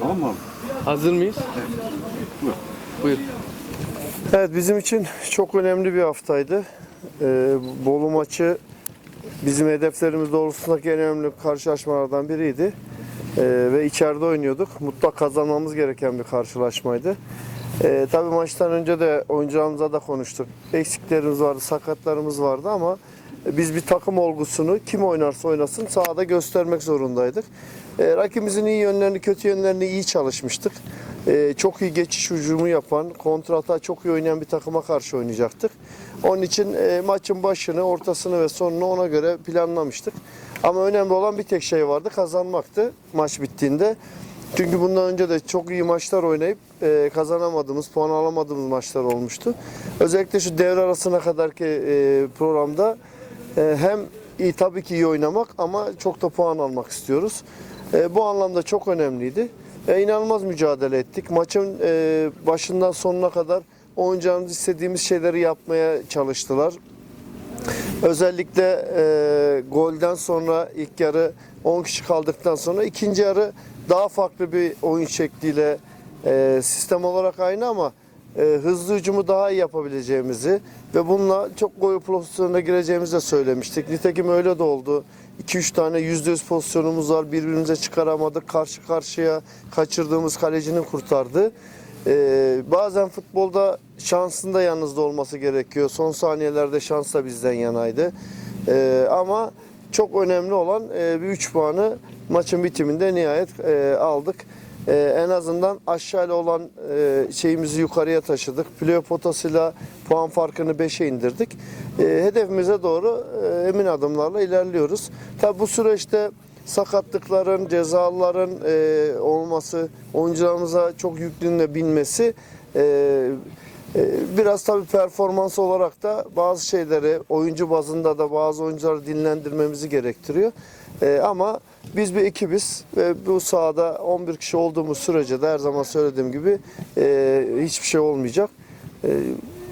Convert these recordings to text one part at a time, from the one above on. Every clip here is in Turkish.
Tamam mı? Hazır mıyız? Buyur. Buyur. Evet bizim için çok önemli bir haftaydı. Ee, Bolu maçı bizim hedeflerimiz doğrultusundaki en önemli karşılaşmalardan biriydi. Ee, ve içeride oynuyorduk. Mutlak kazanmamız gereken bir karşılaşmaydı. Ee, tabii maçtan önce de oyuncularımıza da konuştuk. Eksiklerimiz vardı, sakatlarımız vardı ama biz bir takım olgusunu kim oynarsa oynasın sahada göstermek zorundaydık. Ee, rakibimizin iyi yönlerini, kötü yönlerini iyi çalışmıştık. Ee, çok iyi geçiş hücumu yapan, kontrata çok iyi oynayan bir takıma karşı oynayacaktık. Onun için e, maçın başını, ortasını ve sonunu ona göre planlamıştık. Ama önemli olan bir tek şey vardı, kazanmaktı maç bittiğinde. Çünkü bundan önce de çok iyi maçlar oynayıp e, kazanamadığımız, puan alamadığımız maçlar olmuştu. Özellikle şu devre arasına kadarki e, programda e, hem iyi tabii ki iyi oynamak ama çok da puan almak istiyoruz. E, bu anlamda çok önemliydi. E, inanılmaz mücadele ettik. Maçın e, başından sonuna kadar oyuncularımız istediğimiz şeyleri yapmaya çalıştılar. Özellikle e, golden sonra ilk yarı 10 kişi kaldıktan sonra ikinci yarı daha farklı bir oyun şekliyle e, sistem olarak aynı ama e, hızlı hücumu daha iyi yapabileceğimizi ve bununla çok gol pozisyonuna gireceğimizi de söylemiştik. Nitekim öyle de oldu. 2-3 tane %100 pozisyonumuz var. Birbirimize çıkaramadık. Karşı karşıya kaçırdığımız kalecinin kurtardı. Ee, bazen futbolda şansın da yanınızda olması gerekiyor. Son saniyelerde şans da bizden yanaydı. Ee, ama çok önemli olan e, bir 3 puanı maçın bitiminde nihayet e, aldık. E, en azından aşağıyla olan e, şeyimizi yukarıya taşıdık. Playoff potasıyla puan farkını 5'e indirdik. E, hedefimize doğru e, emin adımlarla ilerliyoruz. Tabi bu süreçte sakatlıkların, cezaların e, olması, oyuncularımıza çok yüklünle binmesi e, e, biraz tabii performans olarak da bazı şeyleri oyuncu bazında da bazı oyuncuları dinlendirmemizi gerektiriyor. E, ama biz bir ekibiz ve bu sahada 11 kişi olduğumuz sürece de her zaman söylediğim gibi e, hiçbir şey olmayacak. E,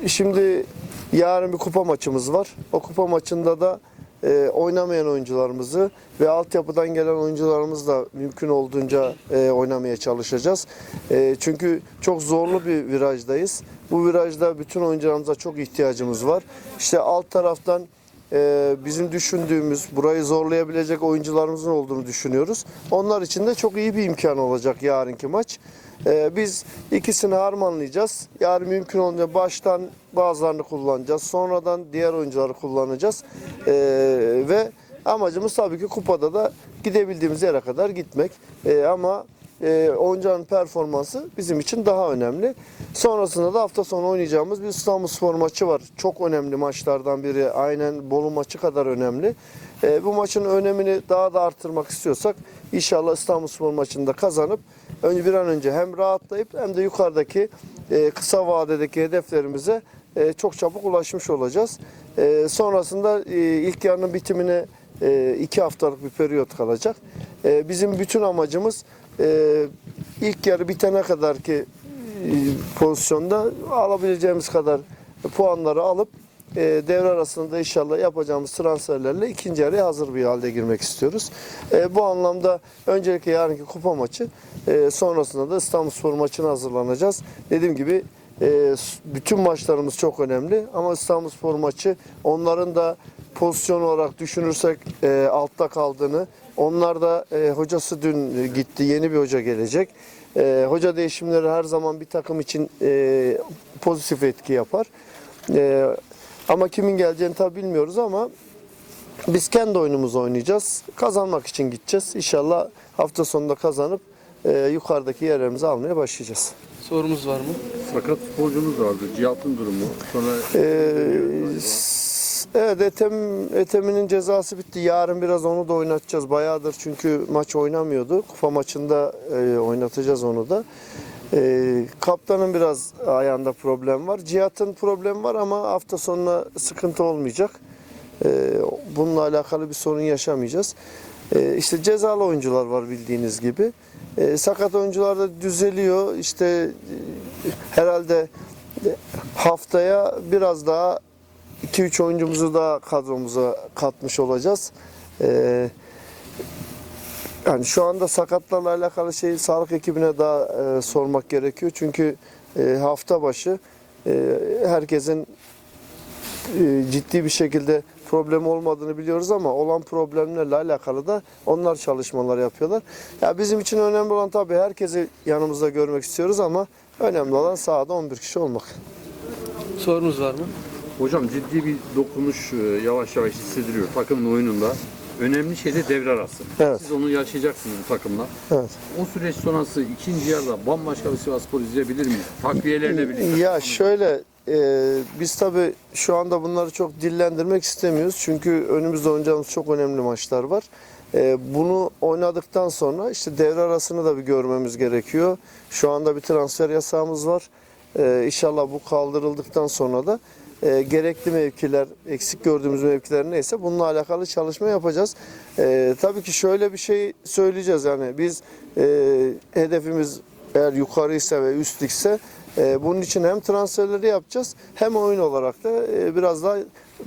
şimdi yarın bir kupa maçımız var. O kupa maçında da e, oynamayan oyuncularımızı ve altyapıdan gelen oyuncularımızı da mümkün olduğunca e, oynamaya çalışacağız. E, çünkü çok zorlu bir virajdayız. Bu virajda bütün oyuncularımıza çok ihtiyacımız var. İşte alt taraftan e, bizim düşündüğümüz, burayı zorlayabilecek oyuncularımızın olduğunu düşünüyoruz. Onlar için de çok iyi bir imkan olacak yarınki maç. E, biz ikisini harmanlayacağız. Yarın mümkün olunca baştan bazılarını kullanacağız. Sonradan diğer oyuncuları kullanacağız. E, ve amacımız tabii ki kupada da gidebildiğimiz yere kadar gitmek. Ama e, oyuncunun performansı bizim için daha önemli. Sonrasında da hafta sonu oynayacağımız bir İstanbulspor maçı var. Çok önemli maçlardan biri. Aynen Bolu maçı kadar önemli. E, bu maçın önemini daha da artırmak istiyorsak inşallah İstanbulspor maçında kazanıp önce bir an önce hem rahatlayıp hem de yukarıdaki e, kısa vadedeki hedeflerimize e, çok çabuk ulaşmış olacağız. E, sonrasında e, ilk yarının bitimine e, iki haftalık bir periyot kalacak. E, bizim bütün amacımız e, ilk yarı bitene kadar ki e, pozisyonda alabileceğimiz kadar puanları alıp e, devre arasında inşallah yapacağımız transferlerle ikinci yarıya hazır bir halde girmek istiyoruz. E, bu anlamda öncelikle yarınki kupa maçı e, sonrasında da İstanbulspor maçına hazırlanacağız. Dediğim gibi e, bütün maçlarımız çok önemli ama İstanbulspor maçı onların da pozisyon olarak düşünürsek e, altta kaldığını onlar da e, hocası dün gitti yeni bir hoca gelecek. E, hoca değişimleri her zaman bir takım için e, pozitif etki yapar. E, ama kimin geleceğini tabi bilmiyoruz ama biz kendi oyunumuzu oynayacağız. Kazanmak için gideceğiz. İnşallah hafta sonunda kazanıp e, yukarıdaki yerlerimizi almaya başlayacağız. Sorumuz var mı? Sakat futbolcumuz vardı. Cihat'ın durumu. Sonra Ee, evet Etem Etem'in cezası bitti. Yarın biraz onu da oynatacağız. Bayağıdır çünkü maç oynamıyordu. Kupa maçında e, oynatacağız onu da. E, kaptanın biraz ayağında problem var. Cihat'ın problemi var ama hafta sonuna sıkıntı olmayacak. E, bununla alakalı bir sorun yaşamayacağız. E, işte cezalı oyuncular var bildiğiniz gibi. E, sakat oyuncular da düzeliyor. İşte e, herhalde haftaya biraz daha 2-3 oyuncumuzu daha kadromuza katmış olacağız. Ee, Yani şu anda sakatlarla alakalı şeyi sağlık ekibine daha e, sormak gerekiyor. Çünkü e, hafta başı e, herkesin e, ciddi bir şekilde problem olmadığını biliyoruz ama olan problemlerle alakalı da onlar çalışmalar yapıyorlar. Ya bizim için önemli olan tabii herkesi yanımızda görmek istiyoruz ama önemli olan sahada 11 kişi olmak. Sorunuz var mı? Hocam ciddi bir dokunuş e, yavaş yavaş hissediliyor takımın oyununda. Önemli şey de devre arası. Evet. Siz onu yaşayacaksınız bu takımla. Evet. O süreç sonrası ikinci yarıda bambaşka bir Sivasspor izleyebilir miyiz? Takviyelerle birlikte. Ya şöyle e, biz tabii şu anda bunları çok dillendirmek istemiyoruz. Çünkü önümüzde oynayacağımız çok önemli maçlar var. E, bunu oynadıktan sonra işte devre arasını da bir görmemiz gerekiyor. Şu anda bir transfer yasağımız var. E, inşallah bu kaldırıldıktan sonra da e, gerekli mevkiler, eksik gördüğümüz mevkiler neyse bununla alakalı çalışma yapacağız. E, tabii ki şöyle bir şey söyleyeceğiz yani biz e, hedefimiz eğer yukarıysa ve üstlükse e, bunun için hem transferleri yapacağız hem oyun olarak da e, biraz daha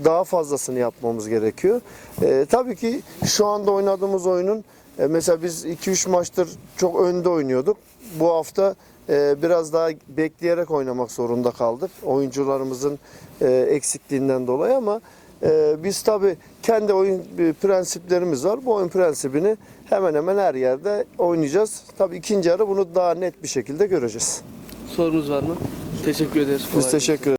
daha fazlasını yapmamız gerekiyor. E, tabii ki şu anda oynadığımız oyunun e, mesela biz 2-3 maçtır çok önde oynuyorduk. Bu hafta e, biraz daha bekleyerek oynamak zorunda kaldık. Oyuncularımızın e, eksikliğinden dolayı ama e, biz tabii kendi oyun e, prensiplerimiz var. Bu oyun prensibini hemen hemen her yerde oynayacağız. Tabii ikinci yarı bunu daha net bir şekilde göreceğiz. Sorunuz var mı? Teşekkür ederiz. Biz teşekkür